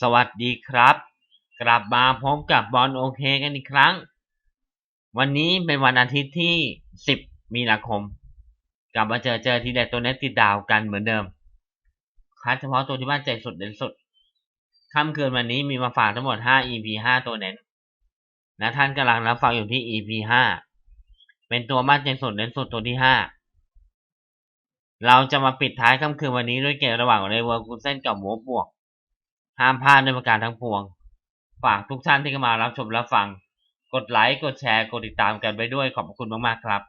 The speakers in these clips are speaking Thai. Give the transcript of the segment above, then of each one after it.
สวัสดีครับ กลับมาพบกับบอลโอเคกันอีกครั้ง วันนี้เป็นวันอาทิตย์ที่ 10 มีนาคม กลับมาเจอเจอทีเด็ดตัวเน็ตติดดาวกันเหมือนเดิม คัดเฉพาะตัวที่บ้านใจสุดเด่นสุดค่ำคืนวันนี้มีมาฝากทั้งหมด 5 EP 5 ตัวเน้นและท่านกำลังรับฟังอยู่ที่ EP 5 เป็นตัวบ้านใจสุดเด่นสุดตัวที่ 5 เราจะมาปิดท้ายค่ำคืนวันนี้ด้วยเกมระหว่างเรเวอร์กูเซนกับโวบวก ห้ามพลาดด้วยประการทั้งปวง ฝากทุกท่านที่เข้ามารับชมรับฟัง กดไลค์ กดแชร์ กดติดตามกันไปด้วยขอบคุณมากๆครับ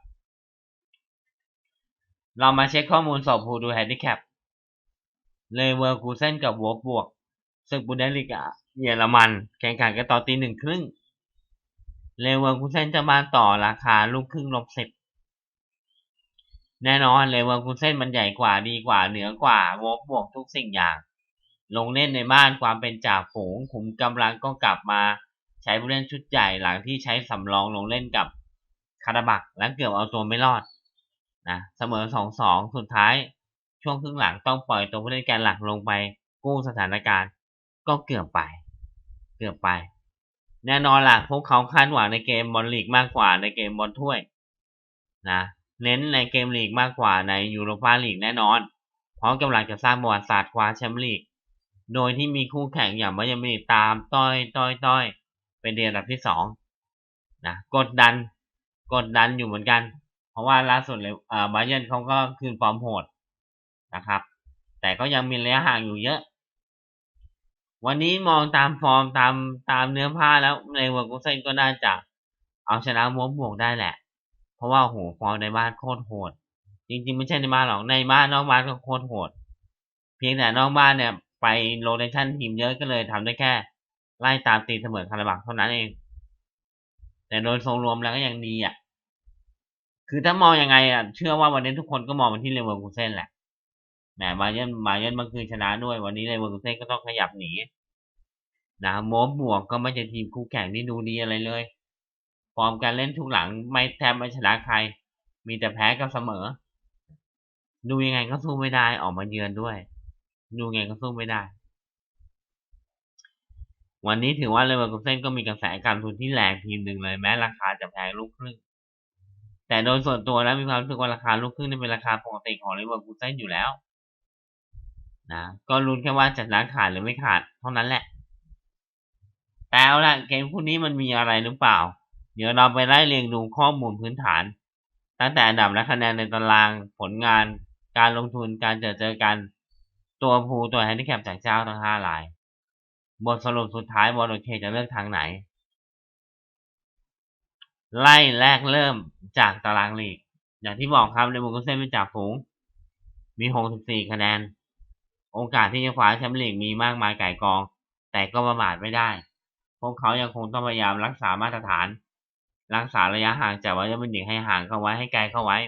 เรามาเช็คข้อมูลสอบผูดูแฮนดิแคป เลเวอร์คูเซนกับวอฟบวกศึกบุนเดสลิกาเยอรมัน แข่งขันกันต่อตีหนึ่งครึ่ง เลเวอร์คูเซนจะมาต่อราคาลูกครึ่งลบสิบแน่นอนเลเวอร์คูเซนมันใหญ่กว่าดีกว่าเหนือกว่าวอฟบวกทุกสิ่งอย่าง ลงเล่นในบ้านความเป็นจ่าฝูงขุมกำลังก็กลับมาใช้ผู้เล่นชุดใหญ่หลังที่ใช้สำรองลงเล่นกับคาราบักและเกือบเอาตัวไม่รอดนะเสมอสองสองสุดท้ายช่วงครึ่งหลังต้องปล่อยตัวผู้เล่นแกนหลักลงไปกู้สถานการณ์ ก็เกือบไป เกือบไป แน่นอนล่ะพวกเขาคาดหวังในเกมบอลลีกมากกว่าในเกมบอลถ้วยนะเน้นในเกมลีกมากกว่าในยูโรปาลีกแน่นอนเพราะกำลังจะสร้างประวัติศาสตร์คว้าแชมปี้ยนลีก โดยที่มีคู่แข่งอย่างบายิร์มิวนิกตามต้อยต้อยต้อยเป็นเดือนดับที่สองนะกดดันกดดันอยู่เหมือนกัน เพราะว่าล่าสุดเลยเอ่อบาเยนเขาก็คืนฟอร์มโหดนะครับ แต่ก็ยังมีระยะห่างอยู่เยอะ วันนี้มองตามฟอร์มตามตามเนื้อผ้าแล้วในเวอร์กุเซนก็น่าจะเอาชนะม้วนบวกได้แหละ เพราะว่าโหฟอร์มในบ้านโคตรโหด จริงๆ ไม่ใช่ในบ้านหรอกในบ้านนอกบ้านก็โคตรโหด เพียงแต่นอกบ้านเนี่ย ไปโรเตชันทีมเยอะก็เลยทำได้แค่ ไล่ตามตีเสมอคาราบักเท่านั้นเอง แต่โดยทรงรวมแล้วก็ยังดีอะ คือถ้ามองยังไงอะ เชื่อว่าวันนี้ทุกคนก็มองไปที่เลเวอร์คูเซนแหละแหมมาเยินมาเยินเมื่อคืนชนะด้วย วันนี้เลเวอร์คูเซนก็ต้องขยับหนีนะโมบบวกก็ไม่ใช่ทีมคู่แข่งที่ดูดีอะไรเลย ฟอร์มการเล่นทุกหลังไม่แทบไม่ชนะใคร มีแต่แพ้กับเสมอ ดูยังไงก็สู้ไม่ได้ออกมาเยือนด้วย ดูไงก็สู้ไม่ได้ วันนี้ถือว่าเลเวอร์คูเซนก็มีกระแสการทุนที่แรงทีมหนึ่งเลยแม้ราคาจะแพงลูกครึ่ง แต่โดยส่วนตัวแล้วมีความรู้สึกว่าราคาลูกครึ่งนี่เป็นราคาปกติของเลเวอร์คูเซนอยู่แล้วนะก็ลุ้นแค่ว่าจะชนะขาดหรือไม่ขาดเท่านั้นแหละ แต่เอาละเกมคู่นี้มันมีอะไรหรือเปล่า เดี๋ยวเราไปไล่เรียงดูข้อมูลพื้นฐาน ตั้งแต่อันดับและคะแนนในตารางผลงานการลงทุนการเจอเจอกัน ตัวภูตัวแฮนดิแคปจากเจ้าทั้งห้าราย บทสรุปสุดท้ายบอลโอเคจะเลือกทางไหน ไล่แรกเริ่มจากตารางลีก อย่างที่บอกครับเลเวอร์คูเซ่นเป็นจ่าฝูง มี 64 คะแนน โอกาสที่จะคว้าแชมป์ลีกมีมากมายไก่กอง แต่ก็ประมาทไม่ได้ พวกเขายังคงต้องพยายามรักษามาตรฐาน รักษาระยะห่างจากวัยรุ่นเด็กให้ห่างเข้าไว้ให้ไกลเข้าไว้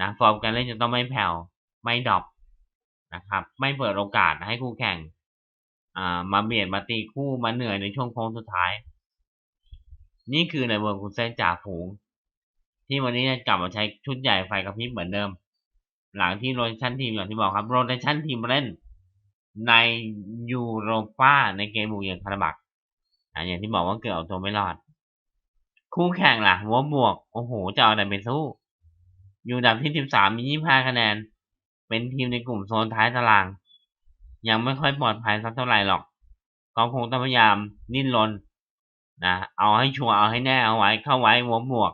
นะฟอร์มการเล่นจะต้องไม่แผ่วไม่ดรอป นะครับ ไม่เปิดโอกาสให้คู่แข่งมาเบียดมาตีคู่มาเหนื่อยในช่วงโค้งสุดท้าย นี่คือในเวอร์คูเซนจ่าฝูง ที่วันนี้กลับมาใช้ชุดใหญ่ไฟกระพริบเหมือนเดิม หลังที่โรเตชันทีมอย่างที่บอกครับโรเตชันทีมเล่นในยูโรป้าในเกมบุกเยือนคาราบักอย่างที่บอกว่าเกือบเอาตัวไม่รอด คู่แข่งล่ะหัวบวก โอ้โห จะเอาอะไรไปสู้ อยู่ดับที่สิบสามมียี่ห้าคะแนน เป็นทีมในกลุ่มโซนท้ายตาราง ยังไม่ค่อยปลอดภัยสักเท่าไหร่หรอกก็คงต้องพยายามดิ้นรนนะเอาให้ชัวร์เอาให้แน่เอาไว้เข้าไว้หัวบวก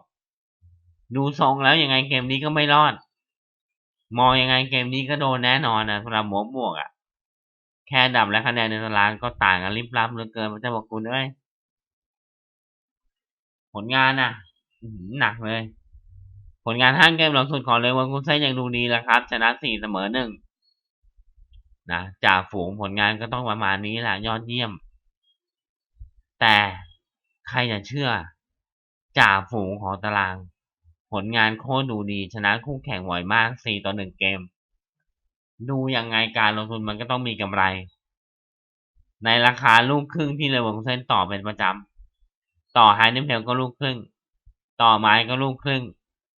ดูทรงแล้วยังไงเกมนี้ก็ไม่รอด มองยังไงเกมนี้ก็โดนแน่นอนนะสำหรับหัวบวกอะ่ะ แค่ดับและคะแนนในตารางก็ต่างกันริบลับเหลือเกินพระเจ้าบอกคุณเอ้ยผลงานอะหนักเลย ผลงานห้างเกมหลังสุดของเลเวอร์คูเซ่ยังดูดีแล้วครับ ชนะสี่เสมอหนึ่งนะจากฝูงผลงานก็ต้องประมาณนี้แหละยอดเยี่ยม แต่ใครจะเชื่อ จ่าฝูงของตาราง ผลงานโคตรดูดี ชนะคู่แข่งไหวมากสี่ต่อหนึ่งเกม ดูยังไงการลงทุนมันก็ต้องมีกำไร ในราคาลูกครึ่งที่เลเวอร์คูเซ่ต่อเป็นประจำต่อไฮนิเพลก็ลูกครึ่ง ต่อไม้ก็ลูกครึ่ง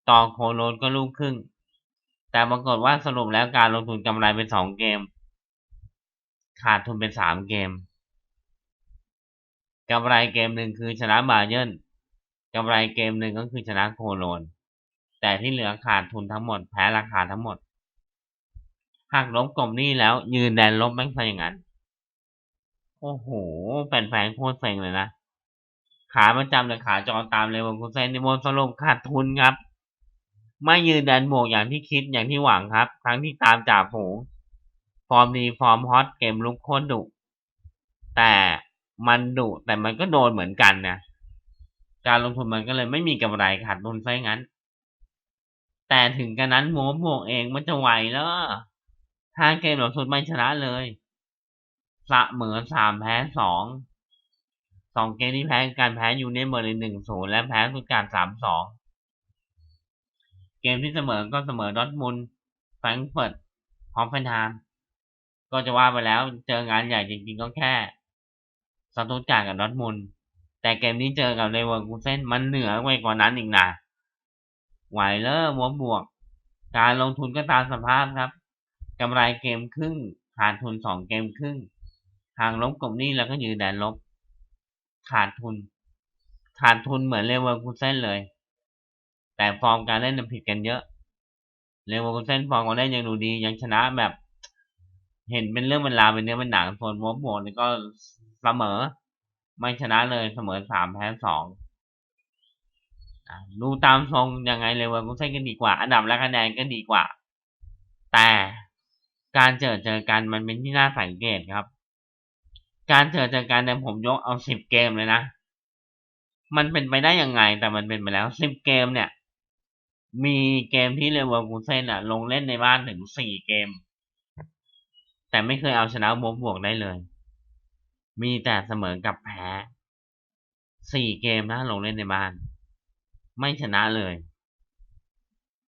ต่อโคโรนก็ลูกครึ่ง แต่ปรากฏว่าสรุปแล้วการลงทุนกำไรเป็นสองเกม ขาดทุนเป็นสามเกมกำไรเกมหนึ่งคือชนะบาเยนกำไรเกมหนึ่งก็คือชนะโคโลน แต่ที่เหลือขาดทุนทั้งหมดแพ้ราคาทั้งหมด หากลบกลมนี่แล้ว ยืนแดนลบแม่งซะอย่างนั้น โอ้โหแฟนๆโคตรเซ็งเลยนะ ขาประจำเลยขาจรตามเลยวันคุณเซนในโมสรุปขาดทุนครับ ไม่ยืนแดนบวกอย่างที่คิดอย่างที่หวังครับ ทั้งที่ตามจ่าฝูงฟอร์มดีฟอร์มฮอตเกมลุกโคตรดุแต่มันดุแต่มันก็โดนเหมือนกันนะการลงทุนมันก็เลยไม่มีกำไรขาดทุนซะงั้น แต่ถึงกันนั้นโมบวกเองมันจะไหวแล้วห้าเกมหลังสุดไม่ชนะเลยสะเหมือสามแพ้สองสองเกมที่แพ้การแพ้ยูเนียนเบอร์ลินหนึ่งศูนย์และแพ้สุดการสามสอง มที่เสมอก็เสมอดอทมุนแฟรงเฟิร์ตฮอฟเฟนไฮม์ก็จะว่าไปแล้วเจองานใหญ่จริงๆก็แค่สตุตการกับดอทมุนแต่เกมนี้เจอกับเลเวอร์คูเซนมันเหนือไปกว่านั้นอีกนะไหวเลอร์วบวก การลงทุนก็ตามสภาพครับกำไรเกมครึ่งขาดทุนสองเกมครึ่งทางลบกบนี้แล้วก็ยืนแดนลบ ขาดทุน ขาดทุนเหมือนเลเวอร์คูเซนเลย แต่ฟอร์มการเล่นผิดกันเยอะเลเวอร์คูเซนฟอร์มการเล่นยังดูดียังชนะแบบ เห็นเป็นเรื่องเป็นราวเป็นเนื้อเป็นหนังส่วนวบบวกนี่ก็เสมอ ไม่ชนะเลยเสมอสามแพ้สองดูตามทรงยังไงเลเวอร์คูเซนก็ดีกว่า อันดับและคะแนนก็ดีกว่า แต่การเจอเจอกันมันเป็นที่น่าสังเกตครับ การเจอเจอกันเนี่ยผมยกเอาสิบเกมเลยนะ มันเป็นไปได้ยังไง แต่มันเป็นไปแล้วสิบเกมเนี่ย มีเกมที่เลเวอร์คูเซนอะลงเล่นในบ้านถึงสี่เกม แต่ไม่เคยเอาชนะบวกบวกได้เลย มีแต่เสมอกับแพ้สี่เกมนะลงเล่นในบ้าน ไม่ชนะเลย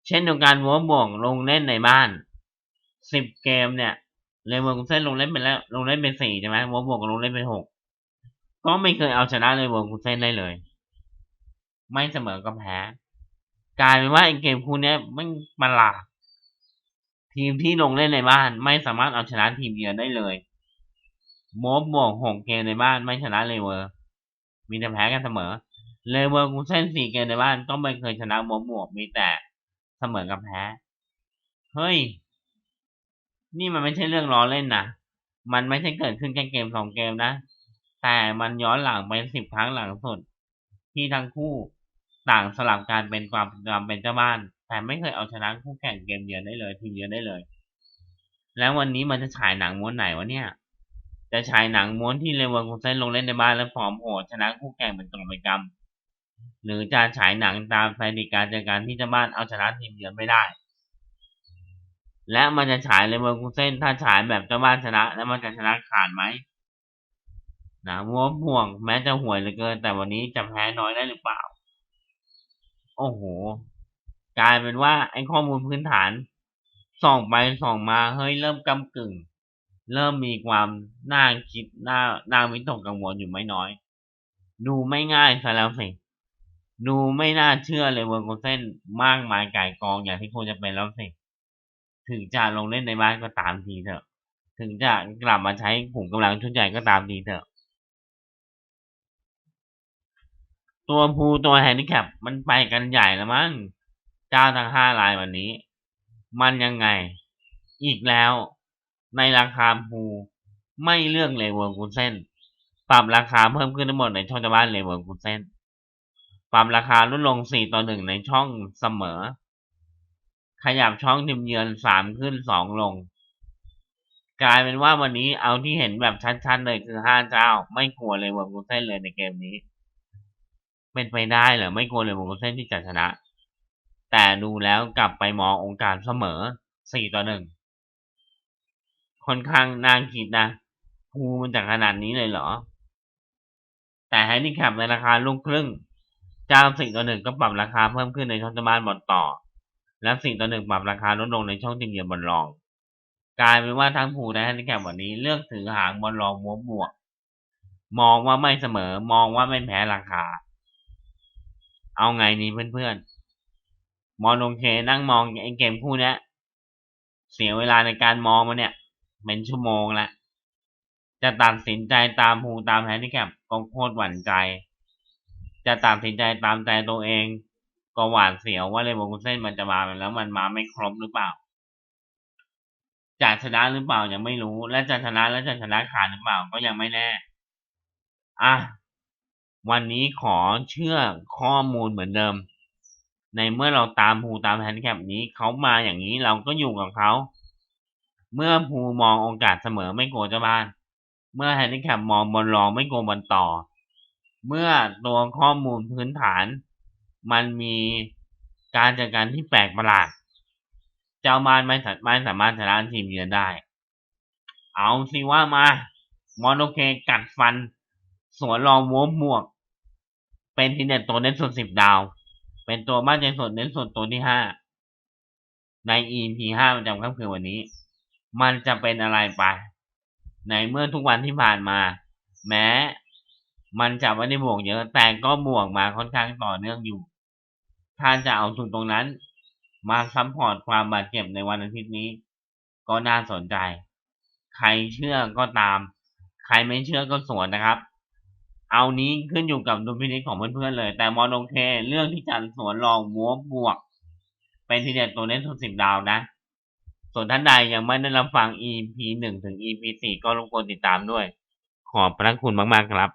เช่นเดียวกันวอบวกลงเล่นในบ้านสิบเกมเนี่ยเลเวอร์คูเซนลงเล่นไปแล้ว ลงเล่นเป็นสี่ใช่ไหมวอบวกลงเล่นเป็นหกก็ไม่เคยเอาชนะเลเวอร์คูเซนได้เลย ไม่เสมอก็แพ้ กลายเป็นว่าไอเกมคู่นี้ไม่มาหลาดทีมที่ลงเล่นในบ้านไม่สามารถเอาชนะทีมเยือนได้เลยโมบบวกหกเกมในบ้านไม่ชนะเลเวอร์ มีแต่แพ้กันเสมอ เลเวอร์คูเซนสี่เกมในบ้านก็ไม่เคยชนะโมบบวกมีแต่เสมอกับแพ้ เฮ้ย นี่มันไม่ใช่เรื่องล้อเล่นนะ มันไม่ใช่เกิดขึ้นแค่เกมสองเกมนะ แต่มันย้อนหลังไปสิบครั้งหลังสุด ที่ทั้งคู่ ต่างสลับการเป็นความเป็นเจ้าบ้าน แต่ไม่เคยเอาชนะคู่แข่งเกมเยือนได้เลยทีมเยือนได้เลย แล้ววันนี้มันจะฉายหนังม้วนไหนวะเนี่ย จะฉายหนังม้วนที่เลเวอร์คูเซนลงเล่นในบ้านแล้วฟอร์มโหดชนะคู่แข่งเป็นกองเป็นกำหรือจะฉายหนังตามสถิติการเจอกันที่เจ้าบ้านเอาชนะทีมเยือนไม่ได้ และมันจะฉายเลเวอร์คูเซนถ้าฉายแบบเจ้าบ้านชนะ แล้วมันจะชนะขาดไหมนะมัวห่วงแม้จะห่วยเหลือเกิน แต่วันนี้จะแพ้น้อยได้หรือเปล่า โอ้โห กลายเป็นว่าไอ้ข้อมูลพื้นฐานส่องไปส่องมาเฮ้ยเริ่มกำกึ่ง เริ่มมีความน่าคิดน่าน่าวิตกกังวลอยู่ไม่น้อย ดูไม่ง่ายซะแล้วสิดูไม่น่าเชื่อเลยเวอร์โกเซนมากมายก่ายกองอย่างที่ควรจะเป็นแล้วสิถึงจะลงเล่นในบ้านก็ตามทีเถอะ ถึงจะกลับมาใช้กลุ่มกำลังชุดใหญ่ก็ตามทีเถอะ ตัวภูตัวแฮนดิแคปมันไปกันใหญ่แล้วมั้งเจ้าทั้งห้ารายวันนี้ มันยังไง อีกแล้ว ในราคาภูไม่เลือกเลเวอร์คูเซนปรับราคาเพิ่มขึ้นทั้งหมดในช่องจะบ้านเลเวอร์คูเซนปรับราคาลดลง4ต่อ1ในช่องเสมอ ขยับช่องทีมเยือนสามขึ้นสองลง กลายเป็นว่าวันนี้เอาที่เห็นแบบชัดๆเลยคือห้าเจ้า ไม่กลัวเลยเวอร์กูเซนเลยในเกมนี้ เป็นไปได้เหรอไม่กลัวเลยเวอร์กูเซนที่จะชนะ แต่ดูแล้วกลับไปมององค์การเสมอสี่ต่อหนึ่งค่อนข้างนางคิดนะภูมันจากขนาดนี้เลยเหรอ แต่ให้นี่แคปในราคาลูกครึ่งเจ้าสี่ต่อหนึ่งก็ปรับราคาเพิ่มขึ้นในช่องตะบานบอลต่อ และสิ่งต่อหนึ่งปรับราคาลดลงในช่องทีมเยือนบอลรอง กลายเป็นว่าทั้งผูและแฮนดิแคปวันนี้เลือกถือหางบอลรองบวกบวก มองว่าไม่เสมอมองว่าไม่แพ้ราคา เอาไงนี้เพื่อนๆ มองเคนั่งมองไอ้เกมคู่นี้เสียเวลาในการมองมาเนี่ย เป็นชั่วโมงละจะตัดสินใจตามภูตามแฮนดิแคปก็โคตรหวั่นใจ จะตัดสินใจตามใจตัวเอง ก็หวาดเสียวว่าเลเวอร์คูเซ่นมันจะมาแล้วมันมาไม่ครบหรือเปล่าจะชนะหรือเปล่ายังไม่รู้ และจะชนะและจะชนะขาดหรือเปล่าก็ยังไม่แน่ อะ วันนี้ขอเชื่อข้อมูลเหมือนเดิม ในเมื่อเราตามภูตามแฮนดิแคปนี้เขามาอย่างนี้เราก็อยู่กับเขาเมื่อภูมองโอกาสเสมอไม่โกเจ้าบ้าน เมื่อแฮนดิแคปมองบนรองไม่โกลัวบนต่อ เมื่อตัวข้อมูลพื้นฐาน มันมีการจัดการที่แปลกประหลาด เจ้าบ้านไม่สาไม่สามารถชนะทีมเยือนได้ เอาสิว่ามา มอนโอเคกัดฟัน สวนรองวัวหมวก เป็นทีเด็ดตัวเน้นสุดสิบดาว เป็นตัวบ้านใจสุดเน้นสุดตัวที่ห้าใน EP ห้าประจำค่ำคืนวันนี้ มันจะเป็นอะไรไป ในเมื่อทุกวันที่ผ่านมา แม้ มันจะไม่ได้บวกเยอะ แต่ก็บวกมาค่อนข้างต่อเนื่องอยู่ ถ้าจะเอาทุนตรงนั้น มาซัพพอร์ตความบาดเจ็บในวันอาทิตย์นี้ ก็น่าสนใจ ใครเชื่อก็ตาม ใครไม่เชื่อก็สวนนะครับ เอานี้ขึ้นอยู่กับดุลพินิจของเพื่อนๆเลย แต่มอนโอเค เรื่องที่จันสวนลองมัวบวก เป็นทีเด็ดตัวเน้นทุนสิบดาวนะ ส่วนท่านใดยังไม่ได้รับฟัง EP หนึ่งถึง EP สี่ก็รบกวนติดตามด้วย ขอบพระคุณมากๆครับ